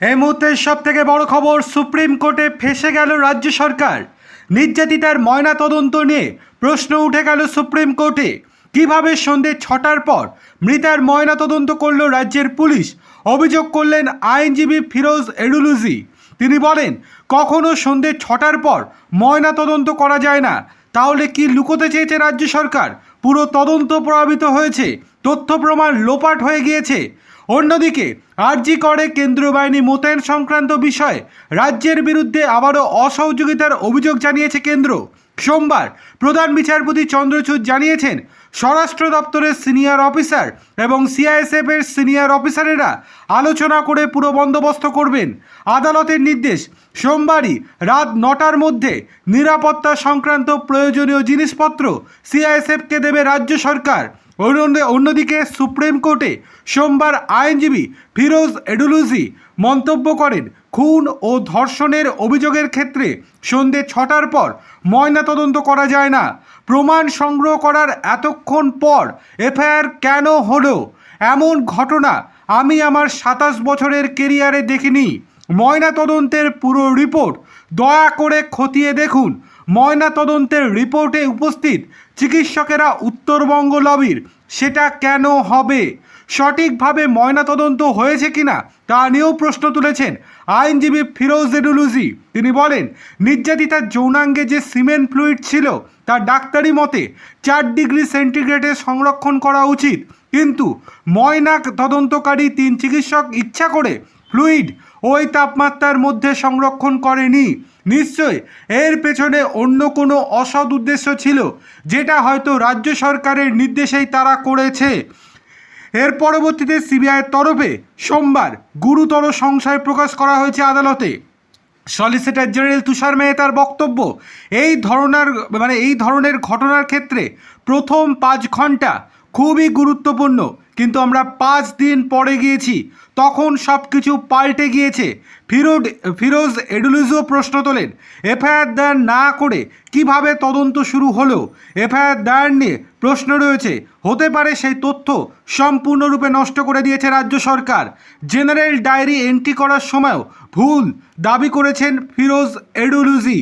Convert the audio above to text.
এই মুহূর্তের সব থেকে বড় খবর, সুপ্রিম কোর্টে ফেসে গেল রাজ্য সরকার। নির্যাতিতার ময়না তদন্ত নিয়ে প্রশ্ন উঠে গেল সুপ্রিম কোর্টে। কীভাবে সন্ধে ছটার পর মৃতার ময়না তদন্ত করল রাজ্যের পুলিশ? অভিযোগ করলেন আইনজীবী ফিরোজ এডুলুজি তিনি বলেন, কখনো সন্ধে ছটার পর ময়না তদন্ত করা যায় না। তাহলে কি লুকোতে চেয়েছে রাজ্য সরকার? পুরো তদন্ত প্রভাবিত হয়েছে। তথ্য প্রমাণ লোপাট হয়ে গিয়েছে। অন্যদিকে, আরজি করে কেন্দ্রীয় বাহিনী মোতায়েন সংক্রান্ত বিষয়ে রাজ্যের বিরুদ্ধে আবারও অসহযোগিতার অভিযোগ জানিয়েছে কেন্দ্র। সোমবার প্রধান বিচারপতি চন্দ্রচূড় জানিয়েছেন, স্বরাষ্ট্র দপ্তরের সিনিয়র অফিসার এবং সিআইএসএফ এর সিনিয়র অফিসারেরা আলোচনা করে পুরো বন্দোবস্ত করবেন। আদালতের নির্দেশ, সোমবারই রাত নটার মধ্যে নিরাপত্তা সংক্রান্ত প্রয়োজনীয় জিনিসপত্র সিআইএসএফকে দেবে রাজ্য সরকার। অন্যদিকে সুপ্রিম কোর্টে সোমবার আইনজীবী ফিরোজ এডুলুজি মন্তব্য করেন, খুন ও ধর্ষণের অভিযোগের ক্ষেত্রে সন্ধে ছটার পর ময়নাতদন্ত করা যায় না। প্রমাণ সংগ্রহ করার এতক্ষণ পর এফআইআর কেন হলো? এমন ঘটনা আমি আমার সাতাশ বছরের কেরিয়ারে দেখিনি। ময়না তদন্তের পুরো রিপোর্ট। দয়া করে খতিয়ে দেখুন ময়না তদন্তের রিপোর্টে উপস্থিত চিকিৎসকেরা উত্তরবঙ্গ লবির, সেটা কেন হবে? সঠিকভাবে ময়নাতদন্ত হয়েছে কিনা তা নিয়েও প্রশ্ন তুলেছেন আইনজীবী ফিরোজ এডুলুজি তিনি বলেন নির্যাতিতার যৌনাঙ্গে যে সিমেন্ট ফ্লুইড ছিল, তা ডাক্তারি মতে চার ডিগ্রি সেন্টিগ্রেডে সংরক্ষণ করা উচিত। কিন্তু ময়না তদন্তকারী তিন চিকিৎসক ইচ্ছা করে ফ্লুইড ওই তাপমাত্রার মধ্যে সংরক্ষণ করেনি। নিশ্চয়, এর পেছনে অন্য কোনো অসৎ উদ্দেশ্য ছিল, যেটা হয়তো রাজ্য সরকারের নির্দেশেই তারা করেছে। এর পরবর্তীতে সিবিআইয়ের তরফে সোমবার গুরুতর সংশয় প্রকাশ করা হয়েছে আদালতে। সলিসিটর জেনারেল তুষার মেহতার বক্তব্য, এই ধরনের মানে এই ধরনের ঘটনার ক্ষেত্রে প্রথম পাঁচ ঘণ্টা খুবই গুরুত্বপূর্ণ, কিন্তু আমরা পাঁচ দিন পরে গিয়েছি, তখন সব কিছু পাল্টে গিয়েছে। ফিরোড ফিরোজ এডুলুজও প্রশ্ন তোলেন, এফআইআর দায়ের না করে কীভাবে তদন্ত শুরু হলো? এফআইআর দায়ের নিয়ে প্রশ্ন রয়েছে, হতে পারে সেই তথ্য সম্পূর্ণরূপে নষ্ট করে দিয়েছে রাজ্য সরকার। জেনারেল ডায়েরি এন্ট্রি করার সময়ও ভুল দাবি করেছেন ফিরোজ এডুলুজি।